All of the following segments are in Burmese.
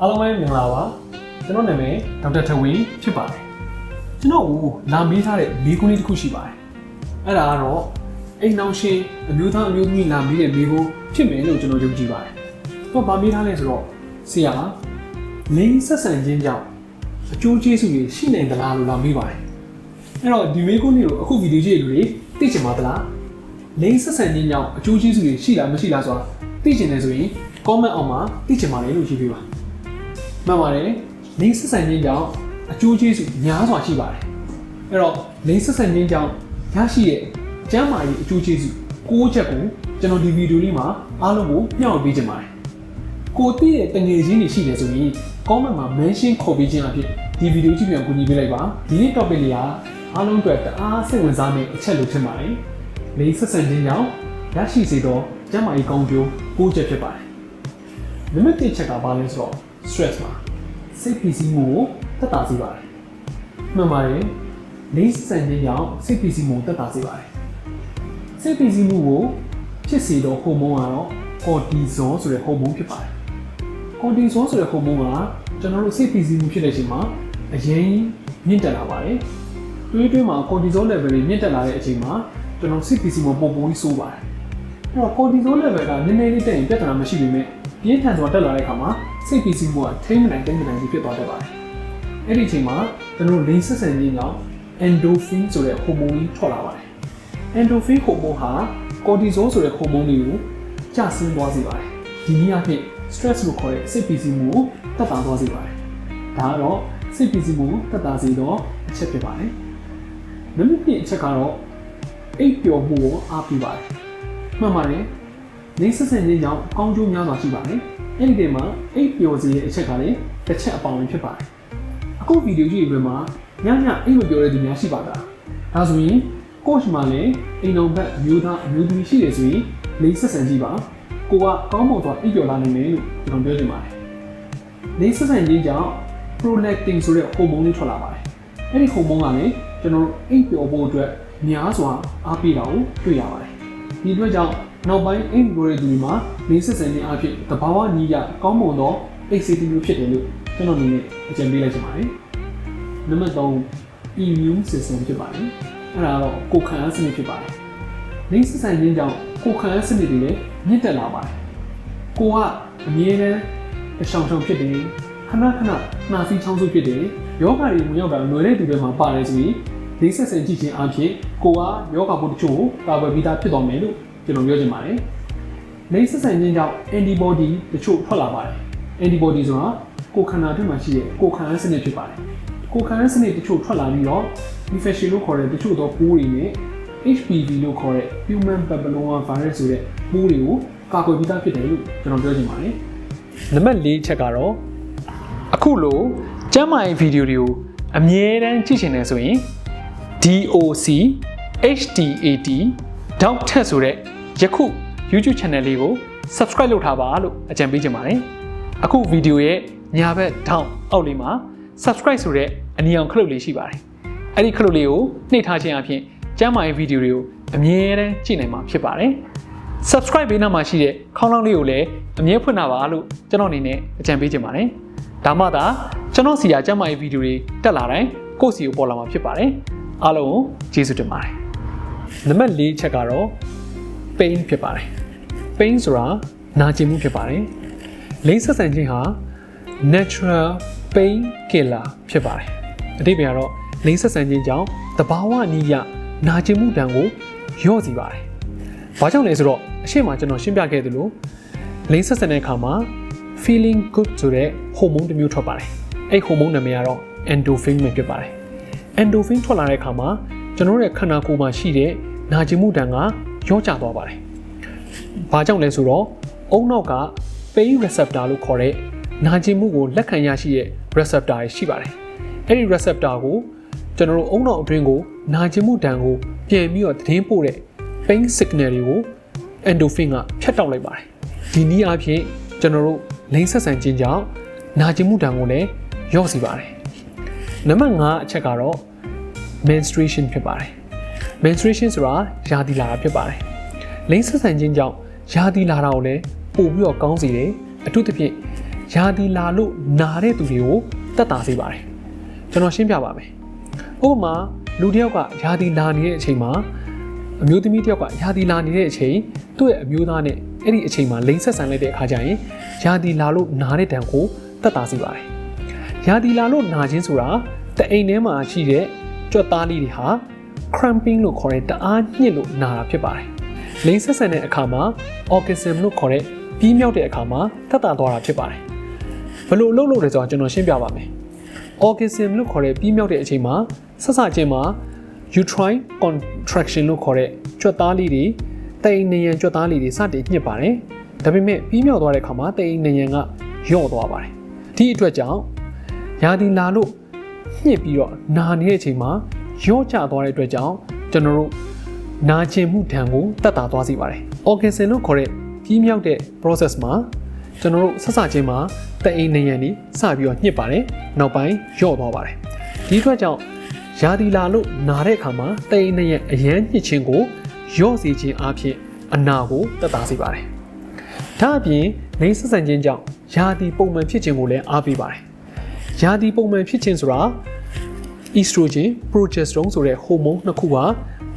အားလုံးပဲမင်္ဂလာပါကျွန်တော်နာမည်ဒေါက်တာထဝင်းဖြစ်ပါတယ်ကျွန်တော်ကိုလာမေးထားတဲ့မိကုန်းလေးတစ်ခုရှိပါတယ်အဲ့ဒါကတော့အိမ်နောက်ရှင်အမျိုးသားအမျိုးသမီးလာမေးတဲ့မိကုန်းဖြစ်မယ်လို့ကျွန်တော်ယုံကြည်ပါတယ်တော့ဗာမေးထားလဲဆိုတော့ဆရာလိင်ဆက်ဆံခြင်းကြောင့်အကျိုးကျေးဇူးတွေရှိနိုင်သလားလို့လာမေးပါတယ်အဲ့တော့ဒီမိကုန်းလေးကိုအခုဗီဒီယိုကြည့်ရလူတွေသိချင်ပါသလားလိင်ဆက်ဆံခြင်းကြောင့်အကျိုးကျေးဇူးတွေရှိလားမရှိလားဆိုတာသိချင်တယ်ဆိုရင် comment အောက်မှာသိချင်ပါတယ်လို့ရေးပေးပါ မှန်ပါတယ်လိင်ဆက်ဆံခြင်းကြောင့်အကျိုးကျေးဇူးများစွာရှိပါတယ်အဲ့တော့လိင်ဆက်ဆံခြင်းကြောင့်ရရှိတဲ့ကျန်းမာရေးအကျိုးကျေးဇူး၉ချက်ကိုကျွန်တော်ဒီဗီဒီယိုလေးမှာအားလုံးကိုမျှဝေပေးချင်ပါတယ်ကိုသိတဲ့တငယ်ချင်းတွေရှိတယ်ဆိုရင် comment မှာ mention ခေါ်ပေးခြင်းအဖြစ်ဒီဗီဒီယိုကြည့်ပြန်ကူညီပေးလိုက်ပါဒီနေ့ topic လေးကအားလုံးအတွက်တအားစိတ်ဝင်စားမယ့်အချက်လို့ထင်ပါတယ်လိင်ဆက်ဆံခြင်းကြောင့်ရရှိစေသောကျန်းမာရေးကောင်းကျိုး၉ချက်ဖြစ်ပါတယ်နံပါတ်1ချက်ကဘာလဲဆိုတော့ stress ပါစိတ်ဖိစီးမှုကိုတက်တာစေပါတယ်မှန်ပါတယ်လိမ့်ဆန်ခြင်းကြောင့်စိတ်ဖိစီးမှုကိုတက်တာစေပါတယ်စိတ်ဖိစီးမှုကိုဖြစ်စေသောဟော်မုန်းကတော့ cortisol ဆိုတဲ့ဟော်မုန်းဖြစ်ပါတယ် cortisol ဆိုတဲ့ဟော်မုန်းကကျွန်တော်တို့စိတ်ဖိစီးမှုဖြစ်တဲ့အချိန်မှာအရင်မြင့်တက်လာပါတယ်တွေးတွေးမှာ cortisol level တွေမြင့်တက်လာတဲ့အချိန်မှာကျွန်တော်စိတ်ဖိစီးမှုပုံပုံကြီးဆိုးပါတယ်အဲ့တော့ cortisol level ကနည်းနည်းလေးတက်ရင်ပြဿနာမရှိပေမဲ့ ပြင်းထန်စွာတက်လာတဲ့အခါမှာစိတ်ဖိစီးမှုကထိမ့်မနိုင်တိမ့်မနိုင်ကြီးဖြစ်သွားတတ်ပါတယ်အဲ့ဒီအချိန်မှာကျွန်တော်လိင်ဆက်ဆံခြင်းကြောင့် endorphin ဆိုတဲ့ဟော်မုန်းကြီးထွက်လာပါတယ် endorphin ဟော်မုန်းဟာ cortisol ဆိုတဲ့ဟော်မုန်းတွေကိုကျဆင်းသွားစေပါတယ်ဒီနည်းအားဖြင့် stress လို့ခေါ်တဲ့စိတ်ဖိစီးမှုကိုတက်တာသွားစေပါတယ်ဒါကတော့စိတ်ဖိစီးမှုတက်တာစေသောအချက်ဖြစ်ပါတယ်နံပါတ်1အချက်ကတော့အိပ်ပျော်မှုကိုအားပေးပါတယ်မှန်ပါတယ် နေဆက်ဆံခြင်းကြောင့်ကောင်းကျိုးများစွာရှိပါတယ်။အဲ့ဒီတည်းမှာအိပ်ပျော်စေတဲ့အချက်ကလည်းတစ်ချက်အပေါင်းဖြစ်ပါတယ်။အခုဗီဒီယိုကြည့်ရင်မှာညညအိပ်မပျော်တဲ့သူများရှိပါလား။ဒါဆိုရင် coach မှာလည်းအိမ်တော်ဘက်အမျိုးသားအမျိုးသမီးရှိတယ်ဆိုရင်နေဆက်ဆံကြည့်ပါ။ကိုကကောင်းမွန်စွာအိပ်ပျော်လာနိုင်မယ်လို့ကျွန်တော်ပြောချင်ပါတယ်။နေဆက်ဆံခြင်းကြောင့် prolactin ဆိုတဲ့ဟော်မုန်းလေးထွက်လာပါတယ်။အဲ့ဒီဟော်မုန်းကလည်းကျွန်တော်တို့အိပ်ပျော်ဖို့အတွက်များစွာအားပေးတာကိုတွေ့ရပါတယ်။ဒီအတွက်ကြောင့် နောက်ပိုင်းအိမ်ကိုရတဲ့သူတွေမှာနေဆက်ဆံခြင်းအဖြစ်တဘာဝနီးရကောင်းမွန်သောအိတ်စီတီမျိုးဖြစ်တယ်လို့ကျွန်တော်အနေနဲ့အကြံပေးလိုက်ချင်ပါတယ်။နံပါတ်3 immune system ဖြစ်ပါတယ်။အဲ့ဒါကတော့ကိုယ်ခံအားစနစ်ဖြစ်ပါတယ်။နေဆက်ဆံခြင်းကြောင့်ကိုယ်ခံအားစနစ်တွေလည်းမြင့်တက်လာပါတယ်။ကိုကအမြဲတမ်းအဆောင်ဆောင်ဖြစ်တယ်ခဏခဏနှာစီးချောင်းစုဖြစ်တယ်ယောဂတွေဝင်ရောက်တာလွယ်တဲ့သူတွေမှာပါတယ်ဆိုရင်နေဆက်ဆံကြည့်ခြင်းအဖြစ်ကိုကယောဂဘုတ်တချို့ကိုကာကွယ်ပြီးသားဖြစ်တော်မယ်လို့ ကျွန်တော်ပြောချင်ပါတယ်။လိင်ဆက်ဆံခြင်းကြောင့် antibody တချို့ထွက်လာပါတယ်။ antibody ဆိုတာကိုယ်ခန္ဓာအတွင်းမှာရှိတဲ့ကိုယ်ခံအားစနစ်ဖြစ်ပါတယ်။ကိုယ်ခံအားစနစ်တချို့ထွက်လာပြီးတော့ infection လို့ခေါ်တဲ့တချို့သောပိုးတွေနဲ့ HPV လို့ခေါ်တဲ့ human papilloma virus ဆိုတဲ့ပိုးတွေကိုကာကွယ်ပြီးသားဖြစ်တယ်လို့ကျွန်တော်ပြောချင်ပါတယ်။နံပါတ်၄ချက်ကတော့အခုလိုကျမ်းမာရေးဗီဒီယိုတွေကိုအမြဲတမ်းကြည့်ရှင်နေဆိုရင် DOC HDAT ဒေါက်ထက်ဆိုတဲ့ ယခု YouTube channel လေးကို subscribe လုပ်ထားပါလို့အကြံပေးချင်ပါတယ်။အခုဗီဒီယိုရဲ့ညာဘက်ထောင်းအောက်လေးမှာ subscribe ဆိုတဲ့အနီအောင်ခလုတ်လေးရှိပါတယ်။အဲ့ဒီခလုတ်လေးကိုနှိပ်ထားခြင်းအပြင်ကျမ်းမာရေးဗီဒီယိုတွေကိုအမြဲတမ်းကြည့်နိုင်မှာဖြစ်ပါတယ်။ subscribe ဘေးနားမှာရှိတဲ့ခေါင်းလောင်းလေးကိုလည်းအမြဲဖွင့်တာပါလို့ကျွန်တော်အနေနဲ့အကြံပေးချင်ပါတယ်။ဒါမှသာကျွန်တော်စီယာကျမ်းမာရေးဗီဒီယိုတွေတက်လာတိုင်းကိုယ့်စီကိုပေါ်လာမှာဖြစ်ပါတယ်။အားလုံးကိုကျေးဇူးတင်ပါတယ်။နံပါတ်၄ချက်ကတော့ pain ဖြစ်ပါတယ် pain ဆိုတာနာကျင်မှုဖြစ်ပါတယ်လိင်ဆက်ဆံခြင်းဟာ natural pain killer ဖြစ်ပါတယ်အတိတ်ပြန်ကတော့လိင်ဆက်ဆံခြင်းကြောင့်တဘာဝနီးရနာကျင်မှုတန်ကိုလျော့စီပါတယ်ဘာကြောင့်လဲဆိုတော့အရှိမကျွန်တော်ရှင်းပြခဲ့သလိုလိင်ဆက်ဆံတဲ့အခါမှာ feeling good ဆိုတဲ့ဟော်မုန်းတစ်မျိုးထွက်ပါတယ်အဲ့ဟော်မုန်းနာမည်ကတော့ endorphin ပဲဖြစ်ပါတယ် endorphin ထွက်လာတဲ့အခါမှာကျွန်တော်တို့ရဲ့ခန္ဓာကိုယ်မှာရှိတဲ့နာကျင်မှုတန်က ရောကျသွားပါတယ်။ဘာကြောင့်လဲဆိုတော့အုံနောက်က pain receptor လို့ခေါ်တဲ့နာကျင်မှုကိုလက်ခံရရှိတဲ့ receptor တွေရှိပါတယ်။အဲ့ဒီ receptor ကိုကျွန်တော်တို့အုံနောက်အတွင်းကိုနာကျင်မှုတန်ကိုပြန်ပြီးတော့သတင်းပို့တဲ့ pain signal တွေကို endorphin ကဖြတ်တောက်လိုက်ပါတယ်။ဒီနည်းအားဖြင့်ကျွန်တော်တို့လိင်ဆက်ဆံခြင်းကြောင့်နာကျင်မှုတန်ကိုလည်းလျော့စေပါတယ်။နံပါတ်5အချက်ကတော့ menstruation ဖြစ်ပါတယ် menstruation ဆိုတာရာသီလာတာဖြစ်ပါတယ်လိင်ဆက်ဆံခြင်းကြောင့်ရာသီလာတာကိုလည်းပို့ပြီးတော့ကောင်းစေတယ်အထူးသဖြင့်ယာဒီလာလို့နာတဲ့သူတွေကိုတက်တာစေပါတယ်ကျွန်တော်ရှင်းပြပါမယ်ဥပမာလူတစ်ယောက်ကယာဒီလာနေတဲ့အချိန်မှာအမျိုးသမီးတစ်ယောက်ကယာဒီလာနေတဲ့အချိန်သူ့ရဲ့အမျိုးသားနဲ့အဲ့ဒီအချိန်မှာလိန်ဆက်ဆံလိုက်တဲ့အခါကျရင်ယာဒီလာလို့နာတဲ့တံကိုတက်တာစေပါတယ်ယာဒီလာလို့နာခြင်းဆိုတာတအိမ်ထဲမှာရှိတဲ့ကြွက်သားလေးတွေဟာ cramping လို့ခေါ်တဲ့တအားညှစ်လို့နာတာဖြစ်ပါတယ်။လိန်ဆက်ဆန်တဲ့အခါမှာ orgasm လို့ခေါ်တဲ့ပြီးမြောက်တဲ့အခါမှာတက်တာသွားတာဖြစ်ပါတယ်။ဘယ်လိုလုပ်လို့လဲဆိုတော့ကျွန်တော်ရှင်းပြပါမယ်။ orgasm လို့ခေါ်တဲ့ပြီးမြောက်တဲ့အချိန်မှာဆက်စချင်းမှာ uterine contraction လို့ခေါ်တဲ့ကြွက်သားလေးတွေတိမ်နေရန်ကြွက်သားလေးတွေစတင်ညှစ်ပါတယ်။ဒါပေမဲ့ပြီးမြောက်သွားတဲ့အခါမှာတိမ်နေရန်ကယော့သွားပါတယ်။ဒီအတွက်ကြောင့်ယာဒီလာလို့ညှစ်ပြီးတော့နာနေတဲ့အချိန်မှာ ရော့ကျသွားတဲ့အတွက်ကြောင့်ကျွန်တော်တို့နာကျင်မှုဒဏ်ကိုတက်တာသွားစေပါတယ်။ orgasm လို့ခေါ်တဲ့ပြီးမြောက်တဲ့ process မှာကျွန်တော်တို့ဆက်စချင်းမှာတအိမ်နေရန်นี่စပြီးတော့ညှစ်ပါတယ်။နောက်ပိုင်းရော့သွားပါတယ်။ဒီအတွက်ကြောင့်ယာဒီလာလို့နာတဲ့အခါမှာတအိမ်နေရန်အရန်ညှစ်ခြင်းကိုရော့စေခြင်းအပြင်အနာကိုတက်တာစေပါတယ်။ဒါအပြင်လိင်ဆက်ဆံခြင်းကြောင့်ယာဒီပုံမှန်ဖြစ်ခြင်းကိုလည်းအားပေးပါတယ်။ယာဒီပုံမှန်ဖြစ်ခြင်းဆိုတာ estrogen progesterone ဆိုတဲ့ဟိုမုန်းနှစ်ခုဟာ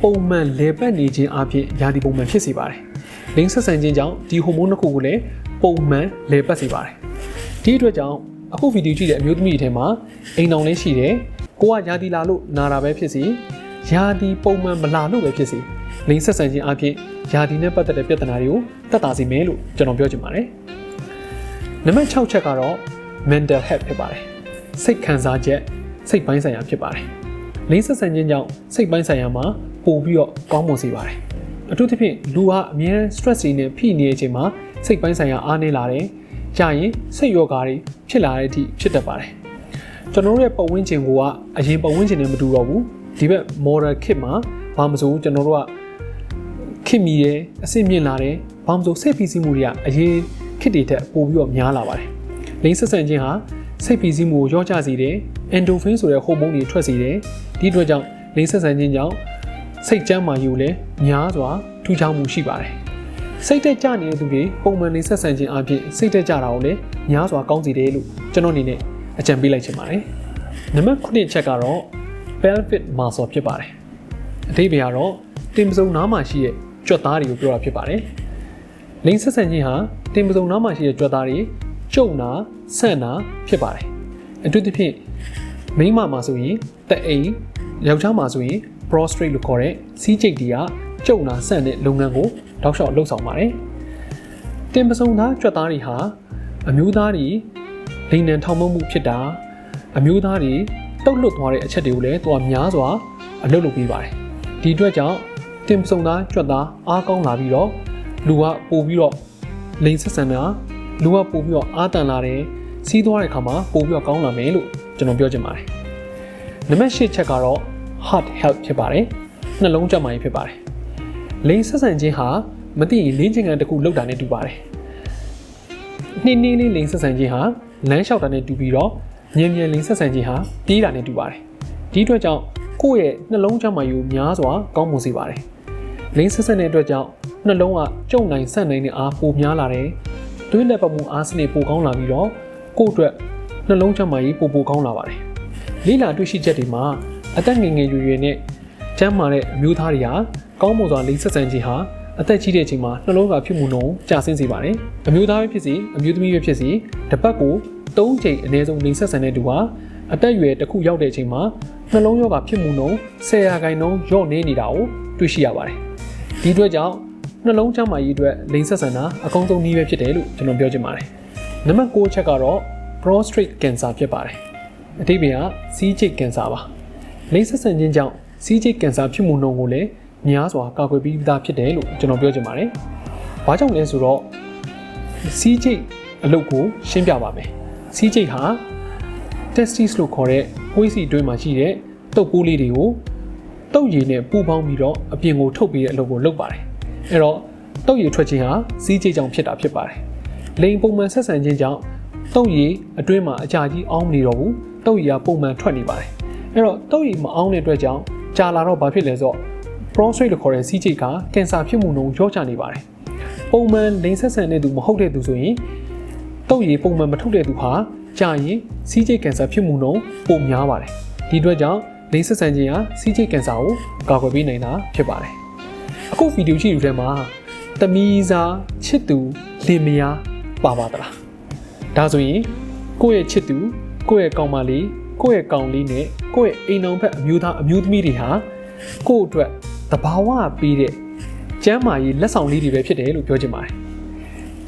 ပုံမှန်လေပတ်နေခြင်းအပြင်ယာဒီပုံမှန်ဖြစ်စေပါတယ်။လိင်ဆက်ဆံခြင်းကြောင့်ဒီဟိုမုန်းနှစ်ခုကိုလည်းပုံမှန်လေပတ်စေပါတယ်။ဒီအတွက်ကြောင့်အခုဗီဒီယိုကြည့်တဲ့အမျိုးသမီးတွေထဲမှာအိမ်အောင်လေးရှိတယ်။ကိုကယာဒီလာလို့နာတာပဲဖြစ်စီယာဒီပုံမှန်မလာလို့ပဲဖြစ်စီလိင်ဆက်ဆံခြင်းအပြင်ယာဒီနဲ့ပတ်သက်တဲ့ပြဿနာတွေကိုတက်တာစီမယ်လို့ကျွန်တော်ပြောချင်ပါတယ်။နံပါတ်6ချက်ကတော့ mental health ဖြစ်ပါတယ်။စိတ်ခံစားချက် စိတ်ပိုင်းဆိုင်ရာဖြစ်ပါတယ်။လိင်ဆက်ဆံခြင်းကြောင့်စိတ်ပိုင်းဆိုင်ရာမှာပိုပြီးတော့ကောင်းမွန်စေပါတယ်။အထူးသဖြင့်လူဟာအမြဲ stress တွေနဲ့ဖိနေတဲ့အချိန်မှာစိတ်ပိုင်းဆိုင်ရာအားနည်းလာတယ်။ကြာရင်စိတ်ရောဂါတွေဖြစ်လာတဲ့အထိဖြစ်တတ်ပါတယ်။ကျွန်တော်တို့ရဲ့ပတ်ဝန်းကျင်ကအရင်ပတ်ဝန်းကျင်နဲ့မတူတော့ဘူး။ဒီဘက် model kit မှာဘာမဆိုကျွန်တော်တို့ကခင်မီတယ်အဆင့်မြင့်လာတယ်။ဘာမဆိုစိတ်ဖိစီးမှုတွေကအရင်ခစ်တွေထက်ပိုပြီးတော့များလာပါတယ်။လိင်ဆက်ဆံခြင်းဟာ စိတ်ဖိစီးမှုကိုရော့ချစေတယ်။ endorphin ဆိုတဲ့ဟော်မုန်းတွေထွက်စေတယ်။ဒီအတွက်ကြောင့်လိင်ဆက်ဆံခြင်းကြောင့်စိတ်ကြမ်းမာယူလည်းများစွာထူးခြားမှုရှိပါတယ်။စိတ်တက်ကြနေတဲ့သူတွေပုံမှန်လိင်ဆက်ဆံခြင်းအပြင်စိတ်တက်ကြတာကိုလည်းများစွာကောင်းစေတယ်လို့ကျွန်တော်အနေနဲ့အကြံပေးလိုက်ချင်ပါတယ်။နံပါတ်9ချက်ကတော့ pelvic muscle ဖြစ်ပါတယ်။အဓိပ္ပာယ်ကတော့တင်ပစုံနားမှာရှိတဲ့ကြွက်သားတွေကိုပြောတာဖြစ်ပါတယ်။လိင်ဆက်ဆံခြင်းဟာတင်ပစုံနားမှာရှိတဲ့ကြွက်သားတွေကျုံနာ ဆန့်နာဖြစ်ပါတယ်အထူးသဖြင့်မိန်းမမှာဆိုရင်တအိမ်ယောက်ျားမှာဆိုရင် prostrate လို့ခေါ်တဲ့စီးကျိတ်တွေကကျုံနာဆန့်တဲ့လုပ်ငန်းကိုတောက်လျှောက်လှုပ်ဆောင်ပါတယ်တင်ပစုံသားကြွက်သားတွေဟာအမျိုးသားတွေလိန်နံထောင်မမှုဖြစ်တာအမျိုးသားတွေတုတ်လွတ်သွားတဲ့အချက်တွေကိုလည်းသူကများစွာအလုပ်လုပ်ပေးပါတယ်ဒီအတွက်ကြောင့်တင်ပစုံသားကြွက်သားအားကောင်းလာပြီးတော့လူကပို့ပြီးတော့လိန်ဆက်ဆံတာလူကပို့ပြီးတော့အားတန်လာတယ် စီးသွားတဲ့အခါမှာပို့ပြီးတော့ကောင်းလာမယ်လို့ကျွန်တော်ပြောချင်ပါတယ်နံပါတ်၈ချက်ကတော့ heart health ဖြစ်ပါတယ်နှလုံးကျန်းမာရေးဖြစ်ပါတယ်လိန်ဆက်ဆံခြင်းဟာမသိရင်လင်းချင်ကန်တစ်ခုလောက်တာနဲ့တူပါတယ်နှင်းနှင်းလေးလိန်ဆက်ဆံခြင်းဟာလမ်းလျှောက်တာနဲ့တူပြီးတော့ညံညံလိန်ဆက်ဆံခြင်းဟာတီးတာနဲ့တူပါတယ်ဒီအတွက်ကြောင့်ကိုယ့်ရဲ့နှလုံးကျန်းမာရေးကိုများစွာကောင်းမွန်စေပါတယ်လိန်ဆက်ဆံတဲ့အတွက်ကြောင့်နှလုံးကကြုံနိုင်ဆန့်နိုင်တဲ့အားပိုများလာတယ်သွေးလက်ပတ်မှုအားစနစ်ပိုကောင်းလာပြီးတော့ ကိုယ့်အတွက်နှလုံးကျန်းမာရေးပိုပိုကောင်းလာပါတယ်။လေးလာတွေ့ရှိချက်တွေမှာအသက်ငယ်ငယ်ရွယ်ရွယ်နဲ့ကျန်းမာတဲ့အမျိုးသားတွေဟာကောင်းမွန်စွာလိင်ဆက်ဆံခြင်းဟာအသက်ကြီးတဲ့အချိန်မှာနှလုံးသားဖြစ်မှုနှုန်းကျဆင်းစေပါတယ်။အမျိုးသားပဲဖြစ်စီအမျိုးသမီးပဲဖြစ်စီတစ်ပတ်ကို၃ချိန်အနည်းဆုံးလိင်ဆက်ဆံတဲ့သူဟာအသက်အရွယ်တစ်ခုရောက်တဲ့အချိန်မှာနှလုံးရောဂါဖြစ်မှုနှုန်း10ရာခိုင်နှုန်းလျော့နေနေတာကိုတွေ့ရှိရပါတယ်။ဒီအတွက်ကြောင့်နှလုံးကျန်းမာရေးအတွက်လိင်ဆက်ဆံတာအကောင်းဆုံးနည်းပဲဖြစ်တယ်လို့ကျွန်တော်ပြောချင်ပါတယ်။ နံပါတ်6ချက်ကတော့ prostate cancer ဖြစ်ပါတယ်။အတိပ္ပယ်ကစီးချိတ်ကင်ဆာပါ။လိင်ဆက်ဆံခြင်းကြောင့်စီးချိတ်ကင်ဆာဖြစ်မှုနှုန်းကိုလည်းများစွာကာကွယ်ပြီးသားဖြစ်တယ်လို့ကျွန်တော်ပြောချင်ပါတယ်။ဘာကြောင့်လဲဆိုတော့စီးချိတ်အလုပ်ကိုရှင်းပြပါမယ်။စီးချိတ်ဟာ testis လို့ခေါ်တဲ့ပွေးစီတွင်းမှာရှိတဲ့တုပ်ပိုးလေးတွေကိုတုပ်ရည်နဲ့ပူပေါင်းပြီးတော့အပြင်ကိုထုတ်ပြီးတဲ့အလုပ်ကိုလုပ်ပါတယ်။အဲ့တော့တုပ်ရည်ထွက်ခြင်းဟာစီးချိတ်ကြောင့်ဖြစ်တာဖြစ်ပါတယ်။ လိန်ပုံမှန်ဆက်ဆံခြင်းကြောင့်တုပ်ရည်အတွင်းမှာအကြာကြီးအောင်းမနေတော့ဘူး။တုပ်ရည်ကပုံမှန်ထွက်နေပါတယ်။အဲ့တော့တုပ်ရည်မအောင်းတဲ့အတွက်ကြောင့်ကြာလာတော့ဘာဖြစ်လဲဆိုတော့ prostate လို့ခေါ်တဲ့စီးချိတ်ကကင်ဆာဖြစ်မှုနှုန်းရောချနေပါတယ်။ပုံမှန်လိန်ဆက်ဆံတဲ့သူမဟုတ်တဲ့သူဆိုရင်တုပ်ရည်ပုံမှန်မထုတ်တဲ့သူဟာကြာရင်စီးကျိတ်ကင်ဆာဖြစ်မှုနှုန်းပိုများပါတယ်ဒီအတွက်ကြောင့်လိင်ဆက်ဆံခြင်းဟာစီးကျိတ်ကင်ဆာကိုကာကွယ်ပေးနိုင်တာဖြစ်ပါတယ်အခုဗီဒီယိုကြည့်ယူထဲမှာတမီးစားချစ်သူလင်မယား ပါပါသလားဒါဆိုရင်ကိုယ့်ရဲ့ချစ်သူကိုယ့်ရဲ့ကောင်မလေးကိုယ့်ရဲ့ကောင်လေးနဲ့ကိုယ့်ရဲ့အိမ်အောင်ဖက်အမျိုးသားအမျိုးသမီးတွေဟာကိုယ့်အတွက်တဘာဝပေးတဲ့ကျမ်းမာရေးလက်ဆောင်လေးတွေပဲဖြစ်တယ်လို့ပြောချင်ပါတယ်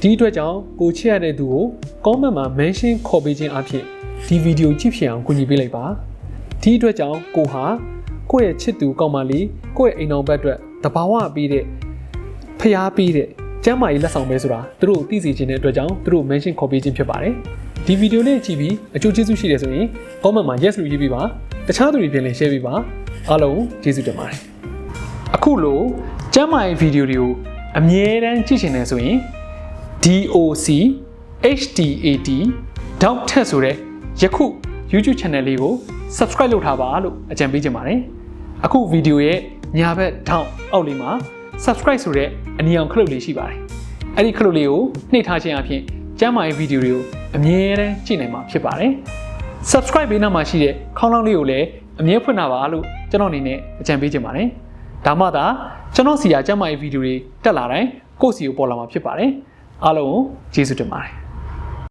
ဒီအတွက်ကြောင့်ကိုချစ်ရတဲ့သူကို comment မှာ mention ခေါ်ပေးခြင်းအဖြစ်ဒီဗီဒီယိုကြည့်ဖြစ်အောင်ကူညီပေးလိုက်ပါဒီအတွက်ကြောင့်ကိုဟာကိုယ့်ရဲ့ချစ်သူကောင်မလေးကိုယ့်ရဲ့အိမ်အောင်ဘက်အတွက်တဘာဝပေးတဲ့ဖျားပေးတဲ့ ကျမ်းမာရေးလက်ဆောင်ပဲဆိုတာသူတို့သိစေချင်တဲ့အတွက်ကြောင့်သူတို့ mention ခေါ်ပေးခြင်းဖြစ်ပါတယ်ဒီဗီဒီယိုလေးကြည့်ပြီးအကျိုးကျေးဇူးရှိတယ်ဆိုရင် comment မှာ yes လို့ရေးပေးပါတခြားသူတွေပြန်လည် share ပေးပါအားလုံးကျေးဇူးတင်ပါတယ်အခုလိုကျမ်းမာရေးဗီဒီယိုတွေကိုအမြဲတမ်းကြည့်ရှင်နေဆိုရင် DOC HTAT ဒေါက်ထက်ဆိုတဲ့ယခု YouTube channel လေးကို subscribe လုပ်ထားပါလို့အကြံပေးချင်ပါတယ်။အခုဗီဒီယိုရဲ့ညာဘက်ထောက်အောက်လေးမှာ subscribe ဆိုတဲ့အနီရောင်ခလုတ်လေးရှိပါတယ်။အဲ့ဒီခလုတ်လေးကိုနှိပ်ထားခြင်းအပြင်ကျမ်းမာရေးဗီဒီယိုတွေကိုအမြဲတမ်းကြည့်နိုင်မှာဖြစ်ပါတယ်။ subscribe ဘေးနားမှာရှိတဲ့ခေါင်းလောင်းလေးကိုလည်းအမြဲဖွင့်ထားပါလို့ကျွန်တော်အနေနဲ့အကြံပေးချင်ပါတယ်။ဒါမှသာကျွန်တော်စီရာကျမ်းမာရေးဗီဒီယိုတွေတက်လာတိုင်းကိုယ့်စီကိုပေါ်လာမှာဖြစ်ပါတယ်။အားလုံးကိုကျေးဇူးတင်ပါတယ်